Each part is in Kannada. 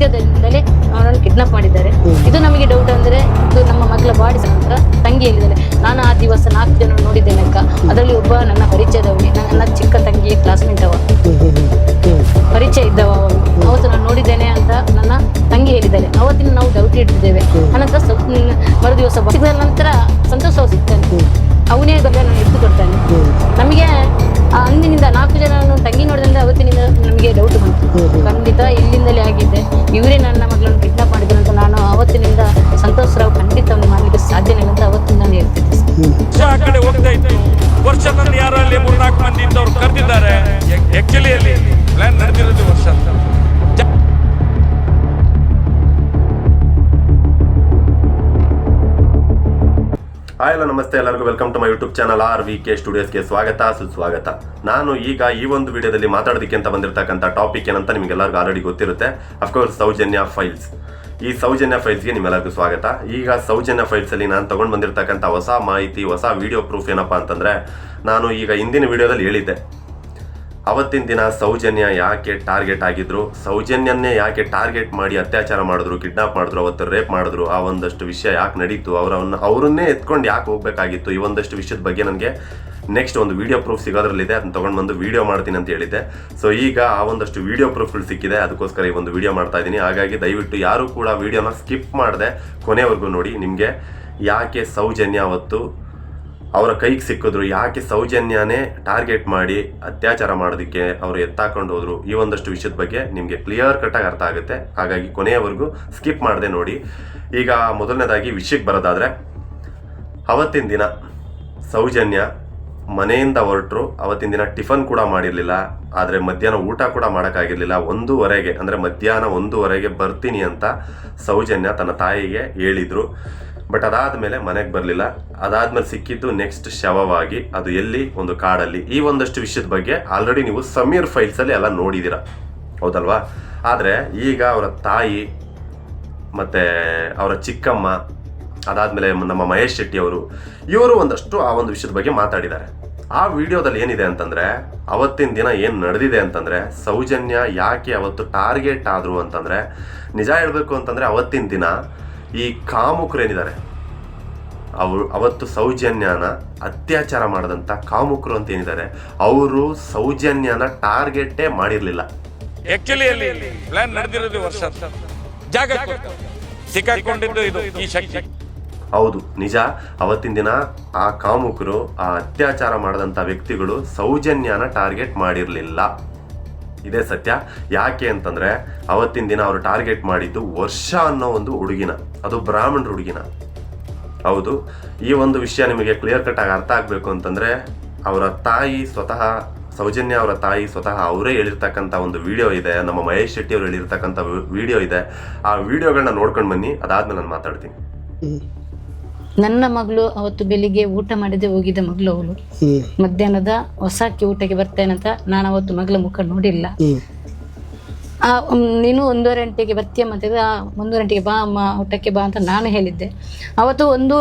ಸತ್ಯದಿಂದಲೇ ಅವನನ್ನು ಕಿಡ್ನಾಪ್ ಮಾಡಿದ್ದಾರೆ. ಇದು ನಮಗೆ ಡೌಟ್ ಅಂದ್ರೆ ಇದು ನಮ್ಮ ಮಗಳ ಬಾಡಿ ನಂತರ ತಂಗಿ ಹೇಳಿದ್ದಾರೆ ನಾನು ಆ ದಿವಸ ನಾಲ್ಕು ಜನ ನೋಡಿದ್ದೇನೆ ಅಕ್ಕ. ಅದರಲ್ಲಿ ಒಬ್ಬ ನನ್ನ ಪರಿಚಯದವನಿ. ನನ್ನ ಚಿಕ್ಕ ತಂಗಿ ಕ್ಲಾಸ್ಮೇಟ್ ಅವ. ಪರಿಚಯ ಇದ್ದವ ಅವತ್ತು ನಾನು ನೋಡಿದ್ದೇನೆ ಅಂತ ನನ್ನ ತಂಗಿ ಹೇಳಿದ್ದಾರೆ ಅವತ್ತಿನ ನಾವು ಡೌಟ್ ಇಟ್ಟಿದ್ದೇವೆ. ಅನಂತರ ಸ್ವಲ್ಪ ಮರು ದಿವಸ ನಂತರ ಸಂತೋಷ ಅವ್ರು ಸಿಗ್ತಾನೆ. ಅವನೇ ಗಲ್ಲನ್ನು ಜನ ತಂಗಿ ನೋಡಿದ್ರೆ ಅವತ್ತಿನಿಂದ ನಮಗೆ ಡೌಟ್ ಬಂತು. ಖಂಡಿತ ಇಲ್ಲಿಂದಲೇ ಆಗಿದೆ ಇವರೇ ನನ್ನ ಮಗಳನ್ನು ಕಿಡ್ನಾಪ್ ಮಾಡಿದ್ರು ಅಂತ ನಾನು ಅವತ್ತಿನಿಂದ ಸಂತೋಷ್ ರಾವ್ ಖಂಡಿತ ಮಾಡಲಿಕ್ಕೆ ಮಾಡ್ಲಿಕ್ಕೆ ಸಾಧ್ಯನೇ ಇಲ್ಲ ಅಂತ ಅವತ್ತಿನ ನಾನು ಹೇಳ್ತಿದ್ದೆ. ವರ್ಷ ಆ ಕಡೆ ಹೋಗ್ತಾ ಇತ್ತು. ವರ್ಷ ನನ್ನ ಯಾರಲ್ಲಿ ಮೂರ್ನಾಲ್ಕು ಮಂದಿ ಇದ್ದವ್ರು ಕರೆದಿದ್ದಾರೆ. ಆಕ್ಚುಲಿ ಅಲ್ಲಿ ಪ್ಲಾನ್ ನಡೆದಿರೋದು ವರ್ಷ ಜ- ಹಾಯ್, ಎಲ್ಲ ನಮಸ್ತೆ. ಎಲ್ಲರಿಗೂ welcome to my YouTube channel R V K ಸ್ಟುಡಿಯೋಸ್ಗೆ ಸ್ವಾಗತ, ಸುಸ್ವಾಗತ. ನಾನು ಈಗ ಈ ಒಂದು ವಿಡಿಯೋದಲ್ಲಿ ಮಾತಾಡೋದಕ್ಕೆ ಅಂತ ಬಂದಿರತಕ್ಕಂಥ ಟಾಪಿಕ್ ಏನಂತ ನಿಮಗೆಲ್ಲರಿಗೂ ಆಲ್ರೆಡಿ ಗೊತ್ತಿರುತ್ತೆ. ಅಫ್ಕೋರ್ಸ್ ಸೌಜನ್ಯ ಫೈಲ್ಸ್ ಈ ಸೌಜನ್ಯ ಫೈಲ್ಸ್ಗೆ ನಿಮ್ಮೆಲ್ಲರಿಗೂ ಸ್ವಾಗತ. ಈಗ ಸೌಜನ್ಯ ಫೈಲ್ಸಲ್ಲಿ ನಾನು ತಗೊಂಡು ಬಂದಿರತಕ್ಕಂಥ ಹೊಸ ಮಾಹಿತಿ, ಹೊಸ ವಿಡಿಯೋ ಪ್ರೂಫ್ ಏನಪ್ಪ ಅಂತಂದರೆ, ನಾನು ಈಗ ಹಿಂದಿನ ವಿಡಿಯೋದಲ್ಲಿ ಹೇಳಿದ್ದೆ. ಅವತ್ತಿನ ದಿನ ಸೌಜನ್ಯ ಯಾಕೆ ಟಾರ್ಗೆಟ್ ಆಗಿದ್ರು? ಸೌಜನ್ಯನ್ನೇ ಯಾಕೆ ಟಾರ್ಗೆಟ್ ಮಾಡಿ ಅತ್ಯಾಚಾರ ಮಾಡಿದ್ರು, ಕಿಡ್ನಾಪ್ ಮಾಡಿದ್ರು, ಅವತ್ತು ರೇಪ್ ಮಾಡಿದ್ರು? ಆ ಒಂದಷ್ಟು ವಿಷಯ ಯಾಕೆ ನಡೀತು? ಅವರನ್ನು, ಅವರನ್ನೇ ಎತ್ಕೊಂಡು ಯಾಕೆ ಹೋಗ್ಬೇಕಾಗಿತ್ತು? ಈ ಒಂದಷ್ಟು ವಿಷಯದ ಬಗ್ಗೆ ನನಗೆ ನೆಕ್ಸ್ಟ್ ಒಂದು ವಿಡಿಯೋ ಪ್ರೂಫ್ ಸಿಗೋದ್ರಲ್ಲಿದೆ. ಅದನ್ನ ತೊಗೊಂಡು ಬಂದು ವಿಡಿಯೋ ಮಾಡ್ತೀನಿ ಅಂತ ಹೇಳಿದ್ದೆ. ಸೊ ಈಗ ಆ ಒಂದಷ್ಟು ವಿಡಿಯೋ ಪ್ರೂಫ್ಗಳು ಸಿಕ್ಕಿದೆ. ಅದಕ್ಕೋಸ್ಕರ ಈ ಒಂದು ವಿಡಿಯೋ ಮಾಡ್ತಾ ಇದ್ದೀನಿ. ಹಾಗಾಗಿ ದಯವಿಟ್ಟು ಯಾರೂ ಕೂಡ ವಿಡಿಯೋನ ಸ್ಕಿಪ್ ಮಾಡಿದೆ ಕೊನೆವರೆಗೂ ನೋಡಿ ನಿಮಗೆ ಯಾಕೆ ಸೌಜನ್ಯ ಅವತ್ತು ಅವರ ಕೈಗೆ ಸಿಕ್ಕಿದ್ರು. ಯಾಕೆ ಸೌಜನ್ಯನೇ ಟಾರ್ಗೆಟ್ ಮಾಡಿ ಅತ್ಯಾಚಾರ ಮಾಡೋದಕ್ಕೆ ಅವರು ಎತ್ತಾಕೊಂಡು ಹೋದ್ರು? ಈ ಒಂದಷ್ಟು ವಿಷಯದ ಬಗ್ಗೆ ನಿಮಗೆ ಕ್ಲಿಯರ್ ಕಟ್ಟಾಗಿ ಅರ್ಥ ಆಗುತ್ತೆ. ಹಾಗಾಗಿ ಕೊನೆಯವರೆಗೂ ಸ್ಕಿಪ್ ಮಾಡದೆ ನೋಡಿ. ಈಗ ಮೊದಲನೇದಾಗಿ ವಿಷಯಕ್ಕೆ ಬರೋದಾದ್ರೆ, ಅವತ್ತಿನ ದಿನ ಸೌಜನ್ಯ ಮನೆಯಿಂದ ಹೊರಟರು. ಅವತ್ತಿನ ದಿನ ಟಿಫನ್ ಕೂಡ ಮಾಡಿರಲಿಲ್ಲ. ಆದರೆ ಮಧ್ಯಾಹ್ನ ಊಟ ಕೂಡ ಮಾಡೋಕ್ಕಾಗಿರಲಿಲ್ಲ. ಒಂದೂವರೆಗೆ, ಅಂದರೆ ಮಧ್ಯಾಹ್ನ ಒಂದೂವರೆಗೆ ಬರ್ತೀನಿ ಅಂತ ಸೌಜನ್ಯ ತನ್ನ ತಾಯಿಗೆ ಹೇಳಿದರು. ಬಟ್ ಅದಾದಮೇಲೆ ಮನೆಗೆ ಬರಲಿಲ್ಲ. ಅದಾದ್ಮೇಲೆ ಸಿಕ್ಕಿದ್ದು ನೆಕ್ಸ್ಟ್ ಶವವಾಗಿ. ಅದು ಎಲ್ಲಿ? ಒಂದು ಕಾಡಲ್ಲಿ. ಈ ಒಂದಷ್ಟು ವಿಷಯದ ಬಗ್ಗೆ ಆಲ್ರೆಡಿ ನೀವು ಸಮೀರ್ ಫೈಲ್ಸಲ್ಲಿ ಎಲ್ಲ ನೋಡಿದ್ದೀರ ಹೌದಲ್ವಾ? ಆದರೆ ಈಗ ಅವರ ತಾಯಿ ಮತ್ತು ಅವರ ಚಿಕ್ಕಮ್ಮ, ಅದಾದಮೇಲೆ ನಮ್ಮ ಮಹೇಶ್ ಶೆಟ್ಟಿ ಅವರು, ಇವರು ಒಂದಷ್ಟು ಆ ಒಂದು ವಿಷಯದ ಬಗ್ಗೆ ಮಾತಾಡಿದ್ದಾರೆ. ಆ ವಿಡಿಯೋದಲ್ಲಿ ಏನಿದೆ ಅಂತಂದರೆ, ಅವತ್ತಿನ ದಿನ ಏನು ನಡೆದಿದೆ ಅಂತಂದರೆ, ಸೌಜನ್ಯ ಯಾಕೆ ಅವತ್ತು ಟಾರ್ಗೆಟ್ ಆದರು ಅಂತಂದರೆ, ನಿಜ ಹೇಳಬೇಕು ಅಂತಂದರೆ ಅವತ್ತಿನ ದಿನ ಈ ಕಾಮುಕರೇನಿದ್ದಾರೆ? ಅವರು ಅವತ್ತು ಸೌಜನ್ಯನ ಅತ್ಯಾಚಾರ ಮಾಡಿದಂಥ ಕಾಮುಕರು ಅಂತ ಏನಿದ್ದಾರೆ? ಅವರು ಸೌಜನ್ಯನ ಟಾರ್ಗೆಟೇ ಮಾಡಿರಲಿಲ್ಲ. ಆಕ್ಚುಲಿ ಪ್ಲಾನ್ ನಡೆದಿರೋದು ವರ್ಷ. ಜಾಗ ಸಿಕ್ಕಾಕೊಂಡಿದ್ದು ಇದು ಈ ಶಕ್ತಿ. ಹೌದು ನಿಜ. ಅವತ್ತಿನ ದಿನ ಆ ಕಾಮುಕರು ಆ ಅತ್ಯಾಚಾರ ಮಾಡಿದಂಥ ವ್ಯಕ್ತಿಗಳು ಸೌಜನ್ಯನ ಟಾರ್ಗೆಟ್ ಮಾಡಿರಲಿಲ್ಲ. ಇದೇ ಸತ್ಯ. ಯಾಕೆ ಅಂತಂದ್ರೆ ಅವತ್ತಿನ ದಿನ ಅವರು ಟಾರ್ಗೆಟ್ ಮಾಡಿದ್ದು ವರ್ಷ ಅನ್ನೋ ಒಂದು ಹುಡುಗಿನ. ಅದು ಬ್ರಾಹ್ಮಣರ ಹುಡುಗಿನ. ಹೌದು. ಈ ಒಂದು ವಿಷಯ ನಿಮಗೆ ಕ್ಲಿಯರ್ ಕಟ್ ಆಗಿ ಅರ್ಥ ಆಗಬೇಕು ಅಂತಂದ್ರೆ ಅವರ ತಾಯಿ ಸ್ವತಃ, ಸೌಜನ್ಯ ಅವರ ತಾಯಿ ಸ್ವತಃ ಅವರೇ ಹೇಳಿರ್ತಕ್ಕಂಥ ಒಂದು ವಿಡಿಯೋ ಇದೆ. ನಮ್ಮ ಮಹೇಶ್ ಶೆಟ್ಟಿ ಅವರು ಹೇಳಿರ್ತಕ್ಕಂಥ ವಿಡಿಯೋ ಇದೆ. ಆ ವಿಡಿಯೋಗಳನ್ನ ನೋಡ್ಕೊಂಡು ಬನ್ನಿ. ಅದಾದ್ಮೇಲೆ ನಾನು ಮಾತಾಡ್ತೀನಿ. ನನ್ನ ಮಗಳು ಅವತ್ತು ಬೆಳಿಗ್ಗೆ ಊಟ ಮಾಡದೆ ಹೋಗಿದ್ದ ಮಗಳು ಅವಳು. ಮಧ್ಯಾಹ್ನದ ಹೊಸಕ್ಕೆ ಊಟಕ್ಕೆ ಬರ್ತೇನೆ ಅಂತ ನಾನು ಅವತ್ತು ಮಗಳ ಮುಖ ನೋಡಿಲ್ಲ. ಆ, ನೀನು ಒಂದೂವರೆ ಗಂಟೆಗೆ ಬರ್ತೀಯ ಮತ್ತೆ ಒಂದೂವರೆ ಗಂಟೆಗೆ ಬಾ ಅಮ್ಮ ಊಟಕ್ಕೆ ಬಾ ಅಂತ ನಾನು ಹೇಳಿದ್ದೆ. ಅವತ್ತು ಒಂದು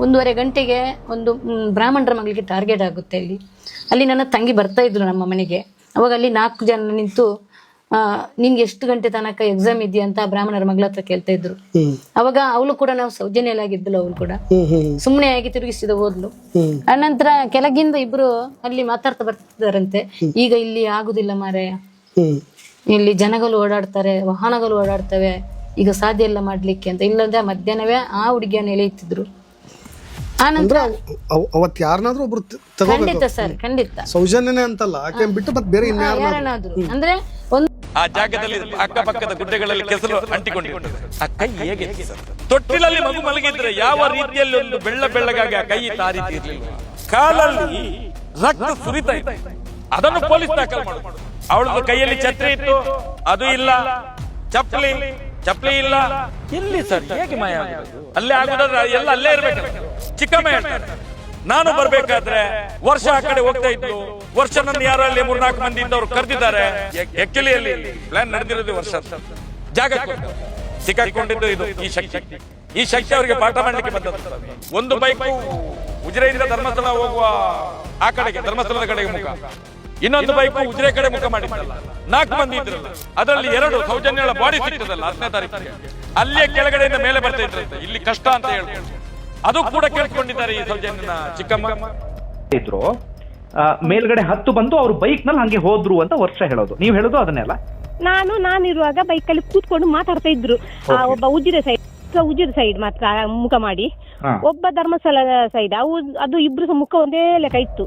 ಒಂದೂವರೆ ಗಂಟೆಗೆ ಒಂದು ಬ್ರಾಹ್ಮಣರ ಮಗಳಿಗೆ ಟಾರ್ಗೆಟ್ ಆಗುತ್ತೆ ಅಲ್ಲಿ. ಅಲ್ಲಿ ನನ್ನ ತಂಗಿ ಬರ್ತಾ ಇದ್ರು ನಮ್ಮ ಮನೆಗೆ. ಅವಾಗ ಅಲ್ಲಿ ನಾಲ್ಕು ಜನ ನಿಂತು ನಿನ್ಗೆ ಎಷ್ಟು ಗಂಟೆ ತನಕ ಎಕ್ಸಾಮ್ ಇದೆಯಾ ಅಂತ ಬ್ರಾಹ್ಮಣರ ಮಗಳ ಹತ್ರ ಕೇಳ್ತಾ ಇದ್ರು. ಅವಾಗ ಅವಳು ಕೂಡ ನಾವು ಸೌಜನ್ಯಲಾಗಿದ್ದಳು ಅವಳು ಕೂಡ. ಸುಮ್ಮನೆ ಆಗಿ ತಿರುಗಿಸಿದ ಓದ್ಲು. ಅನಂತರ ಕೆಳಗಿಂದ ಇಬ್ರು ಅಲ್ಲಿ ಮಾತಾಡ್ತಾ ಬರ್ತಿದ್ದಾರಂತೆ. ಈಗ ಇಲ್ಲಿ ಆಗುದಿಲ್ಲ ಮಾರಾಯ ಇಲ್ಲಿ ಜನಗಳು ಓಡಾಡ್ತಾರೆ ವಾಹನಗಳು ಓಡಾಡ್ತವೆ ಈಗ ಸಾಧ್ಯ ಇಲ್ಲ ಮಾಡ್ಲಿಕ್ಕೆ ಅಂತ. ಇಲ್ಲಂದ್ರೆ ಮಧ್ಯಾಹ್ನವೇ ಆ ಹುಡುಗಿಯನ್ನು ಎಳೆಯುತ್ತಿದ್ರು. ಆನಂತರ ಅವ್- ಅವತ್ ಯಾರನ್ನಾದ್ರೂ ಒಬ್ರು ಖಂಡಿತ ಸರ್ ಖಂಡಿತ. ಸೌಜನ್ಯನೇ ಅಂತಲ್ಲ ಬಿಟ್ಟು ಬೇರೆ ಅಂದ್ರೆ ಆ ಜಾಗದಲ್ಲಿ ಅಕ್ಕಪಕ್ಕದ ಗುಡ್ಡೆಗಳಲ್ಲಿ ಕೆಸರು ಅಂಟಿಕೊಂಡಿತ್ತು. ಆ ಕೈ ಹೇಗೆ ಸರ್? ತೊಟ್ಟಿಲಲ್ಲಿ ಮಗು ಮಲಗಿದ್ರೆ ಯಾವ ರೀತಿಯಲ್ಲಿ ಒಂದು ಬೆಳ್ಳ ಬೆಳ್ಳಗಾಗಿ ಆ ಕೈ ಆ ರೀತಿ ಇರ್ಲಿಲ್ಲ ಕಾಲಲ್ಲಿ ರಕ್ತ ಸುರಿತಾ ಇದೆ ಅದನ್ನು ಪೊಲೀಸ್ ದಾಖಲು ಮಾಡುದು ಅವಳದ್ದು ಕೈಯಲ್ಲಿ ಛತ್ರಿ ಇತ್ತು. ಅದು ಇಲ್ಲ. ಚಪ್ಪಲಿ ಚಪ್ಪಲಿ ಇಲ್ಲ. ಎಲ್ಲಿ ಸರ್? ಹೇಗೆ ಮಾಯ? ಅಲ್ಲೇ ಆಗುದಾದ್ರೆ ಎಲ್ಲ ಅಲ್ಲೇ ಇರ್ಬೇಕು. ಚಿಕ್ಕಮ್ಮ ಹೇಳ್ತಾರೆ. ನಾನು ಬರ್ಬೇಕಾದ್ರೆ ವರ್ಷ ಆ ಕಡೆ ಹೋಗ್ತಾ ಇತ್ತು ವರ್ಷ ನನ್ನ ಯಾರೋ ಅಲ್ಲಿ ಮೂರ್ನಾಲ್ಕು ಮಂದಿ ಇದ್ದವ್ರು ಕರೆದಿದ್ದಾರೆ. ಎಕ್ಕಲಿಯಲ್ಲಿ ಪ್ಲಾನ್ ನಡೆದಿರೋದು ವರ್ಷ ಜಾಗ ಸಿಕ್ಕಾಕೊಂಡಿದ್ದು ಇದು ಈ ಶಕ್ತಿ. ಈ ಶಕ್ತಿ ಅವರಿಗೆ ಪಾಠ ಮಾಡಲಿಕ್ಕೆ ಬಂದದ್ದು ಒಂದು ಬೈಕ್ ಉಜಿರೆಯಿಂದ ಧರ್ಮಸ್ಥಳ ಹೋಗುವ ಆ ಕಡೆಗೆ, ಧರ್ಮಸ್ಥಳದ ಕಡೆಗೆ ಮುಖ. ಇನ್ನೊಂದು ಬೈಕ್ ಉಜಿರೆ ಕಡೆ ಮುಖ ಮಾಡಿದ್ದಲ್ಲ. ನಾಲ್ಕು ಮಂದಿ ಇದ್ರಲ್ಲ. ಅದರಲ್ಲಿ ಎರಡು ಸೌಜನ್ಯಗಳ ಬಾಡಿ ಸಿಗ್ತದಲ್ಲ, ಹತ್ತನೇ ತಾರೀಕಿಗೆ. ಅಲ್ಲೇ ಕೆಳಗಡೆಯಿಂದ ಮೇಲೆ ಬರ್ತಾ ಇದ್ರಂತೆ. ಇಲ್ಲಿ ಕಷ್ಟ ಅಂತ ಹೇಳ್ಕೊಂಡು ಅದು ಕೂಡ ಕೇಳ್ಕೊಂಡಿದ್ದಾರೆ ಈ ಸೌಜನ್ಯನ ಚಿಕ್ಕಮ್ಮ. ಇದ್ರು. ಮೇಲ್ಗಡೆ ಹತ್ತು ಬಂದು ಅವ್ರು ಬೈಕ್ನಲ್ಲಿ ಹಂಗೆ ಹೋದ್ರು ಅಂತ ವರ್ಷ ಹೇಳೋದು. ನೀವು ಹೇಳೋದು ಅದನ್ನೆಲ್ಲ ನಾನು ನಾನಿರುವಾಗ ಅಲ್ಲಿ ಕೂತ್ಕೊಂಡು ಮಾತಾಡ್ತಾ ಇದ್ರು. ಆ, ಒಬ್ಬ ಉಜಿರೆ ಸೈಡ್ ಉಜಿರೆ ಸೈಡ್ ಮಾತ್ರ ಮುಖ ಮಾಡಿ. ಒಬ್ಬ ಧರ್ಮಸ್ಥಳ ಸೈಡ್ ಅವು ಅದು ಇಬ್ರು ಮುಖ ಒಂದೇ ಲೆಕ್ಕ ಇತ್ತು.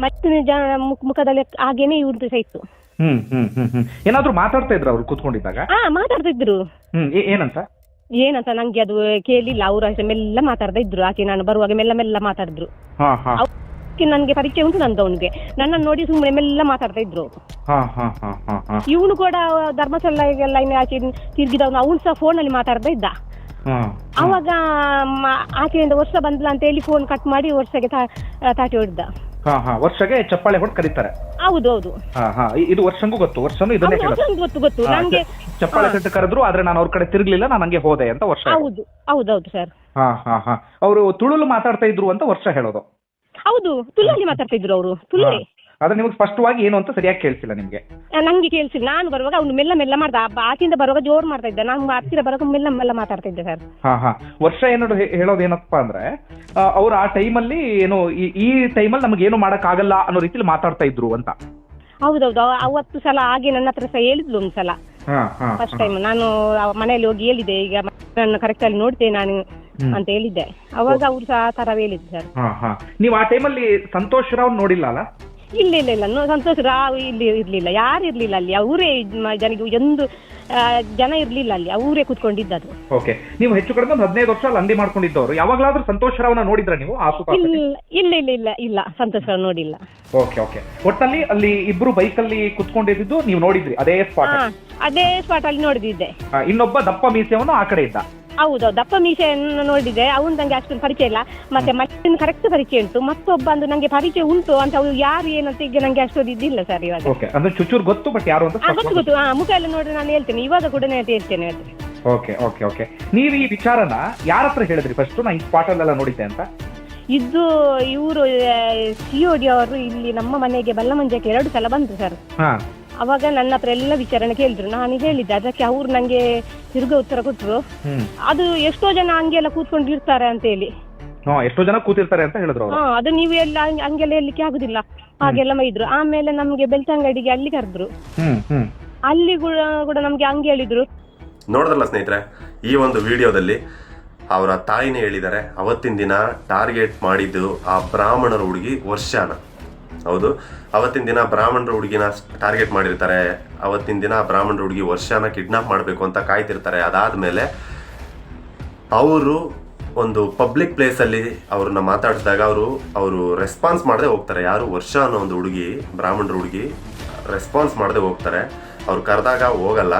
ಮತ್ತೆ ಜನ ಮುಖ- ಮುಖದಲ್ಲಿ ಹಾಗೇನೆ ಇವ್ರದ್ದು ಸಹ ಇತ್ತು. ಹ್ಮ್ ಹ್ಮ್ ಹ್ಮ್ ಹ್ಮ್. ಏನಾದ್ರು ಮಾತಾಡ್ತಾ ಇದ್ರು ಅವ್ರು ಕೂತ್ಕೊಂಡಿದ್ದಾಗ? ಹಾ ಮಾತಾಡ್ತಿದ್ರು ಹ್ಮ್ ಏನಂತ? ಏನಂತ ನಂಗೆ ಅದು ಕೇಳಿಲ್ಲ ಅವ್ರು ಅಷ್ಟೇ ಮೆಲ್ಲ ಮಾತಾಡ್ತಾ ಇದ್ರು. ಆಕೆ ನಾನು ಬರುವಾಗ ಮೆಲ್ಲ ಮೆಲ್ಲ ಮಾತಾಡಿದ್ರು. ಹಾ ಹಾ. ಆಕೆ ನನ್ಗೆ ಪರಿಚಯ ಉಂಟು ನಂದು ಅವನಿಗೆ. ನನ್ನನ್ನು ನೋಡಿ ಸುಮ್ಮನೆ ಮೆಲ್ಲ ಮಾತಾಡ್ತಾ ಇದ್ರು. ಹಾ ಹಾ ಹಾ ಹಾ ಹಾ. ಇವನು ಕೂಡ ಧರ್ಮಸ್ಥಳ ಇನ್ನು ಆಚೆ ತಿರುಗಿದವನು. ಅವನು ಸಹ ಫೋನಲ್ಲಿ ಮಾತಾಡ್ತಾ ಇದ್ದ. ಹಾ ಅವಾಗ ಮ- ಆಚೆಯಿಂದ ವರ್ಷ ಬಂದ್ಲ ಅಂತ ಹೇಳಿ ಫೋನ್ ಕಟ್ ಮಾಡಿ ವರ್ಷಕ್ಕೆ ತಾ- ತಾಟಿ ಹೊಡೆದ. ಹಾ ಹಾ. ವರ್ಷಗೆ ಚಪ್ಪಾಳೆ ಹೊಡೆದು ಕರೀತಾರೆ. ಹೌದು ಹೌದು. ಹಾ ಹಾ. ಇ- ಇದು ವರ್ಷಂಗೂ ಗೊತ್ತು. ವರ್ಷನೂ ಇದನ್ನೇ ಕೇಳೋದು. ಗೊತ್ತು ಗೊತ್ತು. ಹಾ, ನಂಗೆ ಚಪ್ಪಾಳೆ ಸೆಟ್ ಕರೆದ್ರು ಆದ್ರೆ ನಾನು ಅವ್ರ ಕಡೆ ತಿರ್ಗ್ಲಿಲ್ಲ ನಾನು ಹಂಗೆ ಹೋದೆ ಅಂತ ವರ್ಷ. ಹೌದು ಹೌದೌದು ಸರ್ ಹಾ ಹಾ ಹಾ. ಅವರು ತುಳುಲು ಮಾತಾಡ್ತಾ ಇದ್ರು ಅಂತ ವರ್ಷ ಹೇಳೋದು. ಹೌದು ತುಳುವಲ್ಲಿ ಮಾತಾಡ್ತಿದ್ರು ಅವರು ತುಳು ಆದ್ರೆ ನಿಮಗೆ ಸ್ಪಷ್ಟವಾಗಿ ಏನು ಅಂತ ಸರಿಯಾಗಿ ಕೇಳಿಸಿಲ್ಲ ನಿಮ್ಗೆ. ನಂಗೆ ಕೇಳಿಸಿಲ್ಲ. ನಾನು ಬರುವಾಗ ಅವ್ನು ಮೆಲ್ಲ ಮೆಲ್ಲ ಮಾಡ್ದ ಆ- ಆಚೆಯಿಂದ ಬರುವಾಗ ಜೋರ್ ಮಾಡ್ತಾ ಇದ್ದ. ನಾನು ಹತ್ತಿರ ಬರುವಾಗ ಮೆಲ್ಲ ಮೆಲ್ಲ ಮಾತಾಡ್ತಾ ಇದ್ದೆ ಸರ್ ಹಾ ಹಾ. ವರ್ಷ ಏನೋ ಹೇಳೋದು ಏನಪ್ಪಾ ಅಂದ್ರೆ ಅವ್ರು ಆ ಟೈಮಲ್ಲಿ ಏನು ಈ- ಈ ಟೈಮಲ್ಲಿ ನಮ್ಗೆ ಏನು ಮಾಡಕ್ ಆಗಲ್ಲ ಅನ್ನೋ ರೀತಿಲಿ ಮಾತಾಡ್ತಾ ಇದ್ರು ಅಂತ. ಹೌದೌದು. ಅವ- ಅವತ್ತು ಸಲ ಹಾಗೆ ನನ್ನ ಹತ್ರ ಸಹ ಹೇಳಿದ್ಲು ಒಂದು ಸಲ ಹಾ ಹಾ ಫಸ್ಟ್ ಟೈಮ್ ನಾನು ಮನೆಯಲ್ಲಿ ಹೋಗಿ ಹೇಳಿದೆ ಈಗ ನನ್ನ ಕರೆಕ್ಟ್ ಅಲ್ಲಿ ನೋಡ್ತೇನೆ ನಾನು ಅಂತ ಹೇಳಿದ್ದೆ. ಅವಾಗ ಅವ್ರು ಸಹ ಆ ತರ ಹೇಳಿದ್ರು ಸರ್. ಹಾ ಹಾ. ನೀವು ಆ ಟೈಮಲ್ಲಿ ಸಂತೋಷ್ ರಾವ್ ನೋಡಿಲ್ಲ ಅಲ್ಲ? ಇಲ್ಲ ಇಲ್ಲ ಇಲ್ಲ. ನೋ- ಸಂತೋಷ್ ರಾವ್ ಇಲ್ಲಿ ಇರ್ಲಿಲ್ಲ. ಯಾರು ಇರ್ಲಿಲ್ಲ ಅಲ್ಲಿ. ಅವರೇ ಜನಗೆ ಒಂದು ಆ, ಜನ ಇರ್ಲಿಲ್ಲ ಅಲ್ಲಿ. ಅವರೇ ಕುತ್ಕೊಂಡಿದ್ದದು ಓಕೆ ನೀವು ಹೆಚ್ಚು ಕಡಿಮೆ ಒಂದು ಹದಿನೈದು ವರ್ಷ ಅಲ್ಲಿ ಅಂಗಡಿ ಮಾಡ್ಕೊಂಡಿದ್ದವರು. ಯಾವಾಗ್ಲಾದ್ರೂ ಸಂತೋಷ್ ರಾವ್ನ ನೋಡಿದ್ರ ನೀವು ಇಲ್ಲ ಇಲ್ಲ ಇಲ್ಲ ಇಲ್ಲ ಇಲ್ಲ. ಸಂತೋಷ್ ರಾವ್ ನೋಡಿಲ್ಲ. ಓಕೆ ಓಕೆ ಒಟ್ಟಲ್ಲಿ ಅಲ್ಲಿ ಇಬ್ರು ಬೈಕ್ ಅಲ್ಲಿ ಕುತ್ಕೊಂಡಿದ್ದು ನೀವು ನೋಡಿದ್ರಿ. ಅದೇ ಸ್ಪಾಟ್ ಹಾ ಅದೇ ಸ್ಪಾಟ್ ಅಲ್ಲಿ ನೋಡಿದ್ದೆ. ಇನ್ನೊಬ್ಬ ದಪ್ಪ ಮೀಸೆಯವನು ಆ ಕಡೆ ಇದ್ದ ಹೌದು ದಪ್ಪ ಮೀಸೆಯನ್ನು ನೋಡಿದೆ ಅವನು ನಂಗೆ ಅಷ್ಟೊಂದು ಪರಿಚಯ ಇಲ್ಲ. ಮತ್ತೆ ಮತ್ತೆ ಕರೆಕ್ಟ್ ಪರಿಚಯ ಉಂಟು. ಮತ್ತೊಬ್ಬ ಅಂದ್ರೆ ನಂಗೆ ಪರಿಚಯ ಉಂಟು ಅಂತ ಅವ್ರು ಯಾರು ಏನಂತ ಈಗ ನಂಗೆ ಅಷ್ಟೊಂದು ಇದಿಲ್ಲ ಸರ್ ಇವಾಗ. ಓಕೆ ಅಂದ್ರೆ ಚುಚೂರ್ ಗೊತ್ತು ಬಟ್ ಯಾರು ಅಂತ ಆ, ಗೊತ್ತು ಗೊತ್ತು. ಮುಖ ಎಲ್ಲ ನೋಡಿದ್ರೆ ನಾನು ಹೇಳ್ತೇನೆ. ಇವಾಗ ಕೂಡ ನಾನು ಹೇಳ್ತೇನೆ. ಓಕೆ ಓಕೆ ಓಕೆ ನೀವು ಈ ವಿಚಾರನ ಯಾರ ಹತ್ರ ಹೇಳಿದ್ರಿ ಫಸ್ಟ್ ನಾ ಈ ಪಾಟಲ್ ಅಲ್ಲೆಲ್ಲ ನೋಡಿದ್ದೆ ಅಂತ. ಇದು ಇವರು ಸಿ ಡಿ ಅವರು ಇಲ್ಲಿ ನಮ್ಮ ಮನೆಗೆ ಬಲ್ಲಮಂಜಕ್ಕೆ ಎರಡು ಸಲ ಬಂದ್ರು ಸರ್ ಹಾ. ಅವಾಗ ನನ್ನ ಹತ್ರ ಎಲ್ಲ ವಿಚಾರಣೆ ಕೇಳಿದ್ರು. ನಾನು ಹೇಳಿದ್ದೆ ಅದಕ್ಕೆ ಅವ್ರು ನಂಗೆ ತಿರುಗ ಉತ್ತರ ಕೊಟ್ರು. ಹ್ಮ್. ಅದು ಎಷ್ಟೋ ಜನ ಹಂಗೆಲ್ಲ ಕೂತ್ಕೊಂಡು ಇರ್ತಾರೆ ಅಂತ ಹೇಳಿ. ಹಾ ಎಷ್ಟೋ ಜನ ಕೂತಿರ್ತಾರೆ ಅಂತ ಹೇಳಿದ್ರು ಅವರು. ಹಾ ಅದು ನೀವು ಎಲ್ಲ ಹಂಗ್- ಹಂಗೆಲ್ಲ ಹೇಳಲಿಕ್ಕೆ ಆಗುದಿಲ್ಲ. ಹಾಗೆಲ್ಲ ಮೈದ್ರು ಆಮೇಲೆ ನಮ್ಗೆ ಬೆಳ್ತಂಗಡಿಗೆ ಅಲ್ಲಿ ಕರೆದ್ರು. ಹ್ಮ್ ಹ್ಮ್. ಅಲ್ಲಿ ಕೂಡ ಕೂಡ ನಮ್ಗೆ ಹಂಗೆ ಹೇಳಿದ್ರು. ನೋಡಿದ್ರಲ್ಲ ಸ್ನೇಹಿತರೆ ಈ ಒಂದು ವಿಡಿಯೋದಲ್ಲಿ ಅವರ ತಾಯಿನೇ ಹೇಳಿದ್ದಾರೆ ಅವತ್ತಿನ ದಿನ ಟಾರ್ಗೆಟ್ ಮಾಡಿದ್ದು ಆ ಬ್ರಾಹ್ಮಣರ ಹುಡುಗಿ ವರ್ಷಾನ. ಹೌದು. ಅವತ್ತಿನ ದಿನ ಬ್ರಾಹ್ಮಣರ ಹುಡುಗಿನ ಟಾರ್ಗೆಟ್ ಮಾಡಿರ್ತಾರೆ. ಅವತ್ತಿನ ದಿನ ಬ್ರಾಹ್ಮಣರ ಹುಡುಗಿ ವರ್ಷನ ಕಿಡ್ನಾಪ್ ಮಾಡಬೇಕು ಅಂತ ಕಾಯ್ತಿರ್ತಾರೆ. ಅದಾದ ಮೇಲೆ ಅವರು ಒಂದು ಪಬ್ಲಿಕ್ ಪ್ಲೇಸಲ್ಲಿ ಅವ್ರನ್ನ ಮಾತಾಡಿದಾಗ ಅವರು ಅವರು ರೆಸ್ಪಾನ್ಸ್ ಮಾಡದೆ ಹೋಗ್ತಾರೆ. ಯಾರು ವರ್ಷ ಅನ್ನೋ ಒಂದು ಹುಡುಗಿ, ಬ್ರಾಹ್ಮಣರ ಹುಡುಗಿ ರೆಸ್ಪಾನ್ಸ್ ಮಾಡದೆ ಹೋಗ್ತಾರೆ. ಅವ್ರು ಕರೆದಾಗ ಹೋಗಲ್ಲ.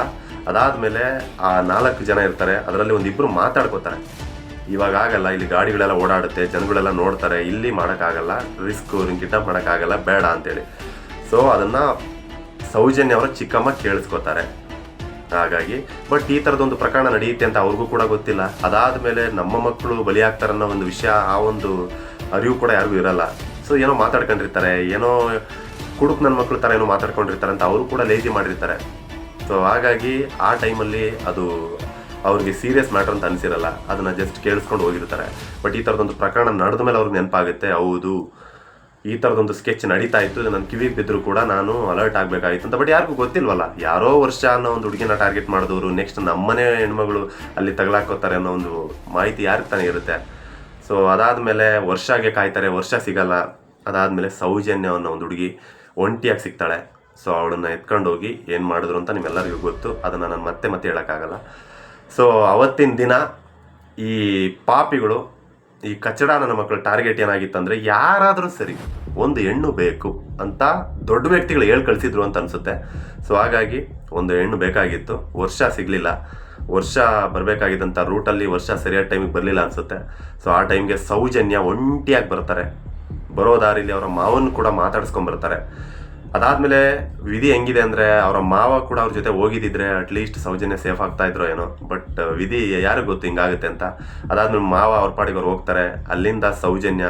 ಅದಾದಮೇಲೆ ಆ ನಾಲ್ಕು ಜನ ಇರ್ತಾರೆ. ಅದರಲ್ಲಿ ಒಂದಿಬ್ಬರು ಮಾತಾಡ್ಕೋತಾರೆ. ಇವಾಗ ಆಗಲ್ಲ, ಇಲ್ಲಿ ಗಾಡಿಗಳೆಲ್ಲ ಓಡಾಡುತ್ತೆ, ಜನಗಳೆಲ್ಲ ನೋಡ್ತಾರೆ, ಇಲ್ಲಿ ಮಾಡೋಕ್ಕಾಗಲ್ಲ ರಿಸ್ಕ್ ಅವ್ರನ್ನ ಕಿಡ್ನಾಪ್ ಮಾಡೋಕ್ಕಾಗಲ್ಲ, ಬೇಡ ಅಂತೇಳಿ. ಸೊ ಅದನ್ನು ಸೌಜನ್ಯ ಅವರ ಚಿಕ್ಕಮ್ಮ ಕೇಳಿಸ್ಕೊತಾರೆ. ಹಾಗಾಗಿ ಬಟ್ ಈ ಥರದೊಂದು ಪ್ರಕರಣ ನಡೆಯುತ್ತೆ ಅಂತ ಅವ್ರಿಗೂ ಕೂಡ ಗೊತ್ತಿಲ್ಲ. ಅದಾದ ಮೇಲೆ ನಮ್ಮ ಮಕ್ಕಳು ಬಲಿಯಾಗ್ತಾರನ್ನೋ ಒಂದು ವಿಷಯ, ಆ ಒಂದು ಅರಿವು ಕೂಡ ಯಾರಿಗೂ ಇರಲ್ಲ. ಸೊ ಏನೋ ಮಾತಾಡ್ಕೊಂಡಿರ್ತಾರೆ, ಏನೋ ಕುಡುಕ್ ನನ್ನ ಮಕ್ಕಳು ಥರ ಏನೋ ಮಾತಾಡ್ಕೊಂಡಿರ್ತಾರೆ ಅಂತ ಅವರು ಕೂಡ ಲೇಜಿ ಮಾಡಿರ್ತಾರೆ. ಸೊ ಹಾಗಾಗಿ ಆ ಟೈಮಲ್ಲಿ ಅದು ಅವ್ರಿಗೆ ಸೀರಿಯಸ್ ಮ್ಯಾಟರ್ ಅಂತ ಅನಿಸಿರಲ್ಲ, ಅದನ್ನು ಜಸ್ಟ್ ಕೇಳಿಸ್ಕೊಂಡು ಹೋಗಿರ್ತಾರೆ. ಬಟ್ ಈ ಥರದೊಂದು ಪ್ರಕರಣ ನಡೆದ ಮೇಲೆ ಅವ್ರಿಗೆ ನೆನಪಾಗುತ್ತೆ, ಹೌದು. ಈ ಥರದೊಂದು ಸ್ಕೆಚ್ ನಡೀತಾ ಇತ್ತು ನನ್ನ ಕಿವಿಗೆ ಬಿದ್ದರೂ ಕೂಡ ನಾನು ಅಲರ್ಟ್ ಆಗಬೇಕಾಗಿತ್ತು ಅಂತ. ಬಟ್ ಯಾರಿಗೂ ಗೊತ್ತಿಲ್ವಲ್ಲ, ಯಾರೋ ವರ್ಷ ಅನ್ನೋ ಒಂದು ಹುಡುಗಿನ ಟಾರ್ಗೆಟ್ ಮಾಡಿದವರು ನೆಕ್ಸ್ಟ್ ನಮ್ಮನೆ ಹೆಣ್ಮಗಳು ಅಲ್ಲಿ ತಗಲಾಕೋತಾರೆ ಅನ್ನೋ ಒಂದು ಮಾಹಿತಿ ಯಾರಿಗೆ ತಾನೇ ಇರುತ್ತೆ. ಸೊ ಅದಾದಮೇಲೆ ವರ್ಷಗೆ ಕಾಯ್ತಾರೆ, ವರ್ಷ ಸಿಗಲ್ಲ. ಅದಾದಮೇಲೆ ಸೌಜನ್ಯ ಅನ್ನೋ ಒಂದು ಹುಡುಗಿ ಒಂಟಿಯಾಗಿ ಸಿಗ್ತಾಳೆ. ಸೊ ಅವಳನ್ನ ಎತ್ಕೊಂಡೋಗಿ ಏನು ಮಾಡಿದ್ರು ಅಂತ ನಿಮ್ಮೆಲ್ಲರಿಗೂ ಗೊತ್ತು. ಅದನ್ನು ನಾನು ಮತ್ತೆ ಮತ್ತೆ ಹೇಳೋಕ್ಕಾಗಲ್ಲ. ಸೊ ಅವತ್ತಿನ ದಿನ ಈ ಪಾಪಿಗಳು, ಈ ಕಚಡ ನನ್ನ ಮಕ್ಕಳ ಟಾರ್ಗೆಟ್ ಏನಾಗಿತ್ತಂದ್ರೆ ಯಾರಾದರೂ ಸರಿ ಒಂದು ಹೆಣ್ಣು ಬೇಕು ಅಂತ ದೊಡ್ಡ ವ್ಯಕ್ತಿಗಳು ಹೇಳಿ ಕಳಿಸಿದ್ರು ಅಂತ ಅನಿಸುತ್ತೆ. ಸೊ ಹಾಗಾಗಿ ಒಂದು ಹೆಣ್ಣು ಬೇಕಾಗಿತ್ತು. ವರ್ಷ ಸಿಗಲಿಲ್ಲ. ವರ್ಷ ಬರಬೇಕಾಗಿದ್ದಂಥ ರೂಟಲ್ಲಿ ವರ್ಷ ಸರಿಯಾದ ಟೈಮಿಗೆ ಬರಲಿಲ್ಲ ಅನಿಸುತ್ತೆ. ಸೊ ಆ ಟೈಮ್ಗೆ ಸೌಜನ್ಯ ಒಂಟಿಯಾಗಿ ಬರ್ತಾರೆ. ಬರೋ ದಾರಿಲಿ ಅವರ ಮಾವನ್ ಕೂಡ ಮಾತಾಡ್ಸ್ಕೊಂಡ್ ಬರ್ತಾರೆ. ಅದಾದ್ಮೇಲೆ ವಿಧಿ ಹೆಂಗಿದೆ ಅಂದ್ರೆ ಅವರ ಮಾವ ಕೂಡ ಅವ್ರ ಜೊತೆ ಹೋಗಿದ್ದಿದ್ರೆ ಅಟ್ಲೀಸ್ಟ್ ಸೌಜನ್ಯ ಸೇಫ್ ಆಗ್ತಾ ಇದ್ರು ಏನೋ. ಬಟ್ ವಿಧಿ ಯಾರಿಗೂ ಗೊತ್ತು ಹಿಂಗಾಗುತ್ತೆ ಅಂತ? ಅದಾದ್ಮೇಲೆ ಮಾವ ಅವ್ರ ಪಾಡಿಗೆ ಅವ್ರು ಹೋಗ್ತಾರೆ. ಅಲ್ಲಿಂದ ಸೌಜನ್ಯ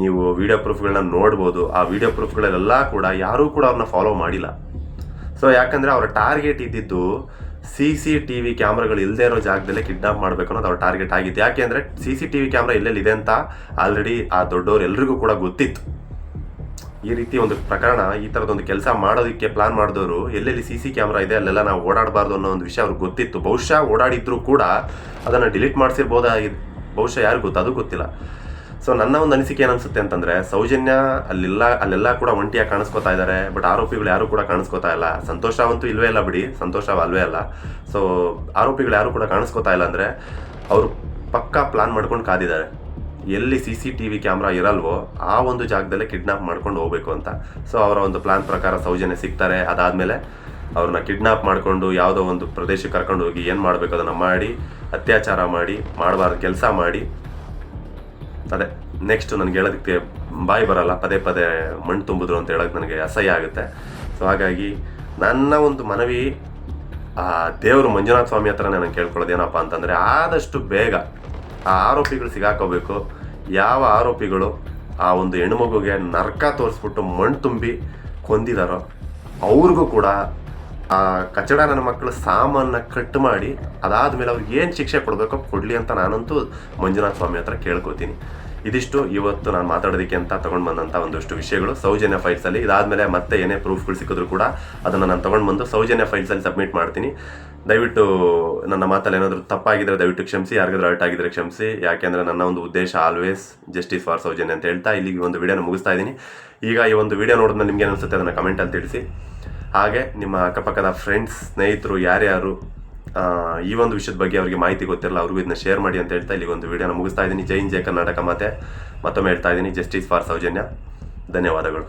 ನೀವು ವಿಡಿಯೋ ಪ್ರೂಫ್ಗಳನ್ನ ನೋಡ್ಬೋದು. ಆ ವಿಡಿಯೋ ಪ್ರೂಫ್ಗಳೆಲ್ಲ ಕೂಡ ಯಾರೂ ಕೂಡ ಅವ್ರನ್ನ ಫಾಲೋ ಮಾಡಿಲ್ಲ. ಸೊ ಯಾಕಂದ್ರೆ ಅವರ ಟಾರ್ಗೆಟ್ ಇದ್ದಿದ್ದು ಸಿ ಸಿ ಟಿ ವಿ ಕ್ಯಾಮ್ರಾಗಳು ಇಲ್ಲದೆ ಇರೋ ಜಾಗದಲ್ಲೇ ಕಿಡ್ನಾಪ್ ಮಾಡಬೇಕು ಅನ್ನೋದು ಅವ್ರ ಟಾರ್ಗೆಟ್ ಆಗಿತ್ತು. ಯಾಕೆ ಅಂದರೆ C C T V camera ಎಲ್ಲೆಲ್ಲಿ ಇದೆ ಅಂತ ಆಲ್ರೆಡಿ ಆ ದೊಡ್ಡವ್ರು ಎಲ್ರಿಗೂ ಕೂಡ ಗೊತ್ತಿತ್ತು. ಈ ರೀತಿ ಒಂದು ಪ್ರಕರಣ, ಈ ಥರದೊಂದು ಕೆಲಸ ಮಾಡೋದಕ್ಕೆ ಪ್ಲಾನ್ ಮಾಡಿದವರು, ಎಲ್ಲೆಲ್ಲಿ ಸಿ ಸಿ ಕ್ಯಾಮ್ರಾ ಇದೆ, ಅಲ್ಲೆಲ್ಲ ನಾವು ಓಡಾಡಬಾರ್ದು ಅನ್ನೋ ಒಂದು ವಿಷಯ ಅವ್ರಿಗೆ ಗೊತ್ತಿತ್ತು. ಬಹುಶಃ ಓಡಾಡಿದ್ರು ಕೂಡ ಅದನ್ನು ಡಿಲೀಟ್ ಮಾಡಿಸಿರ್ಬೋದಾಗಿದೆ ಬಹುಶಃ ಯಾರು ಗೊತ್ತು, ಅದು ಗೊತ್ತಿಲ್ಲ. ಸೊ ನನ್ನ ಒಂದು ಅನಿಸಿಕೆ ಏನನ್ಸುತ್ತೆ ಅಂತಂದ್ರೆ, ಸೌಜನ್ಯ ಅಲ್ಲೆಲ್ಲ ಅಲ್ಲೆಲ್ಲ ಕೂಡ ಒಂಟಿಯಾಗಿ ಕಾಣಿಸ್ಕೋತಾ ಇದ್ದಾರೆ ಬಟ್ ಆರೋಪಿಗಳು ಯಾರು ಕೂಡ ಕಾಣಿಸ್ಕೋತಾ ಇಲ್ಲ. ಸಂತೋಷ ಅಂತೂ ಇಲ್ವೇ ಇಲ್ಲ ಬಿಡಿ, ಸಂತೋಷ ಅಲ್ವೇ ಅಲ್ಲ. ಸೊ ಆರೋಪಿಗಳು ಯಾರು ಕೂಡ ಕಾಣಿಸ್ಕೋತಾ ಇಲ್ಲ ಅಂದ್ರೆ, ಅವರು ಪಕ್ಕಾ ಪ್ಲಾನ್ ಮಾಡ್ಕೊಂಡು ಕಾದಿದ್ದಾರೆ. ಎಲ್ಲಿ C C T V camera ಇರಲ್ವೋ ಆ ಒಂದು ಜಾಗದಲ್ಲೇ ಕಿಡ್ನಾಪ್ ಮಾಡ್ಕೊಂಡು ಹೋಗ್ಬೇಕು ಅಂತ. ಸೊ ಅವರ ಒಂದು ಪ್ಲಾನ್ ಪ್ರಕಾರ ಸೌಜನ್ಯ ಸಿಗ್ತಾರೆ. ಅದಾದಮೇಲೆ ಅವ್ರನ್ನ ಕಿಡ್ನಾಪ್ ಮಾಡಿಕೊಂಡು ಯಾವುದೋ ಒಂದು ಪ್ರದೇಶಕ್ಕೆ ಕರ್ಕೊಂಡು ಹೋಗಿ ಏನು ಮಾಡಬೇಕು ಅದನ್ನು ಮಾಡಿ, ಅತ್ಯಾಚಾರ ಮಾಡಿ, ಮಾಡಬಾರ್ದು ಕೆಲಸ ಮಾಡಿ. ಅದೇ ನೆಕ್ಸ್ಟ್ ನನಗೆ ಹೇಳೋದಕ್ಕೆ ಬಾಯಿ ಬರಲ್ಲ. ಪದೇ ಪದೇ ಮಣ್ಣು ತುಂಬಿದ್ರು ಅಂತ ಹೇಳೋಕ್ಕೆ ನನಗೆ ಅಸಹ್ಯ ಆಗುತ್ತೆ. ಸೊ ಹಾಗಾಗಿ ನನ್ನ ಒಂದು ಮನವಿ, ಆ, ದೇವರು ಮಂಜುನಾಥ ಸ್ವಾಮಿ ಹತ್ರ ನಾನು ಕೇಳ್ಕೊಳ್ಳೋದು ಏನಪ್ಪ ಅಂತಂದರೆ ಆದಷ್ಟು ಬೇಗ ಆ ಆರೋಪಿಗಳು ಸಿಗಾಕೋಬೇಕು. ಯಾವ ಆರೋಪಿಗಳು ಆ ಒಂದು ಹೆಣ್ಮಗುಗೆ ನರ್ಕ ತೋರಿಸ್ಬಿಟ್ಟು ಮಣ್ಣು ತುಂಬಿ ಕೊಂದಿದಾರೋ ಅವ್ರಿಗೂ ಕೂಡ ಆ ಕಚಡ ನನ್ನ ಮಕ್ಕಳು ಸಾಮಾನ ಕಟ್ ಮಾಡಿ ಅದಾದ ಮೇಲೆ ಅವ್ರಿಗೆ ಏನು ಶಿಕ್ಷೆ ಕೊಡಬೇಕೋ ಕೊಡಲಿ ಅಂತ ನಾನಂತೂ ಮಂಜುನಾಥ ಸ್ವಾಮಿ ಹತ್ರ ಕೇಳ್ಕೊತೀನಿ. ಇದಿಷ್ಟು ಇವತ್ತು ನಾನು ಮಾತಾಡೋದಕ್ಕೆ ಅಂತ ತಗೊಂಡು ಬಂದಂಥ ಒಂದಷ್ಟು ವಿಷಯಗಳು. ಸೌಜನ್ಯ ಫೈಲ್ಸಲ್ಲಿ ಇದಾದಮೇಲೆ ಮತ್ತೆ ಏನೇ ಪ್ರೂಫ್ಗಳು ಸಿಕ್ಕಿದ್ರು ಕೂಡ ಅದನ್ನು ನಾನು ತಗೊಂಡು ಬಂದು ಸೌಜನ್ಯ ಫೈಲ್ಸಲ್ಲಿ ಸಬ್ಮಿಟ್ ಮಾಡ್ತೀನಿ. ದಯವಿಟ್ಟು ನನ್ನ ಮಾತಲ್ಲಿ ಏನಾದರೂ ತಪ್ಪಾಗಿದ್ರೆ ದಯವಿಟ್ಟು ಕ್ಷಮಿಸಿ, ಯಾರಿಗಾದ್ರೂ ಅಲ್ಟ್ ಆಗಿದ್ರೆ ಕ್ಷಮಿಸಿ. ಯಾಕೆಂದರೆ ನನ್ನ ಒಂದು ಉದ್ದೇಶ ಆಲ್ವೇಸ್ ಜಸ್ಟಿಸ್ ಫಾರ್ ಸೌಜನ್ಯ ಅಂತ ಹೇಳ್ತಾ ಇಲ್ಲಿಗೆ ಒಂದು ವಿಡಿಯೋನ ಮುಗಿಸ್ತಾ ಇದ್ದೀನಿ. ಈಗ ಈ ಒಂದು ವಿಡಿಯೋ ನೋಡಿದ್ಮೇಲೆ ನಿಮ್ಗೆ ಅನಿಸುತ್ತೆ ಅದನ್ನು ಕಮೆಂಟಲ್ಲಿ ತಿಳಿಸಿ. ಹಾಗೆ ನಿಮ್ಮ ಅಕ್ಕಪಕ್ಕದ ಫ್ರೆಂಡ್ಸ್ ಸ್ನೇಹಿತರು, ಯಾರ್ಯಾರು ಈ ಒಂದು ವಿಷಯದ ಬಗ್ಗೆ ಅವರಿಗೆ ಮಾಹಿತಿ ಗೊತ್ತಿರಲ್ಲ, ಅವ್ರಿಗೂ ಇದನ್ನ ಶೇರ್ ಮಾಡಿ ಅಂತ ಹೇಳ್ತಾ ಇಲ್ಲಿಗೆ ಒಂದು ವಿಡಿಯೋನ ಮುಗಿಸ್ತಾ ಇದ್ದೀನಿ. ಜೈ ಜಯ ಕರ್ನಾಟಕ ಮಾತೆ. ಮತ್ತೊಮ್ಮೆ ಹೇಳ್ತಾ ಇದ್ದೀನಿ ಜಸ್ಟಿಸ್ ಫಾರ್ ಸೌಜನ್ಯ. ಧನ್ಯವಾದಗಳು.